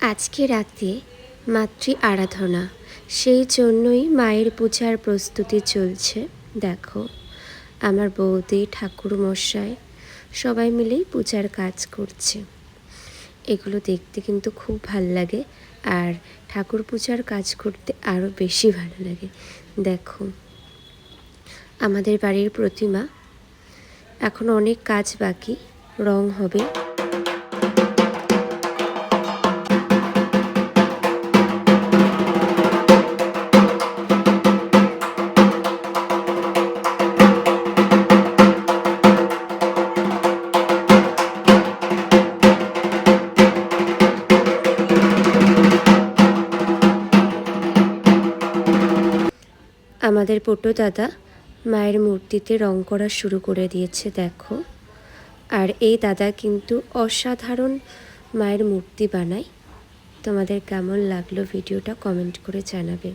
আজকে রাতে মাতৃ আরাধনা, সেই জন্যই মায়ের পূজার প্রস্তুতি চলছে। দেখো, আমার বৌদি ঠাকুর মশাই সবাই মিলেই পূজার কাজ করছে। এগুলো দেখতে কিন্তু খুব ভালো লাগে আর ঠাকুর পূজার কাজ করতে আরও বেশি ভালো লাগে। দেখো, আমাদের বাড়ির প্রতিমা, এখন অনেক কাজ বাকি, রং হবে। আমাদের পোটো দাদা মায়ের মূর্তিতে রং করা শুরু করে দিয়েছে, দেখো। আর এই দাদা কিন্তু অসাধারণ মায়ের মূর্তি বানায়। তোমাদের কেমন লাগল ভিডিওটা কমেন্ট করে জানাবে।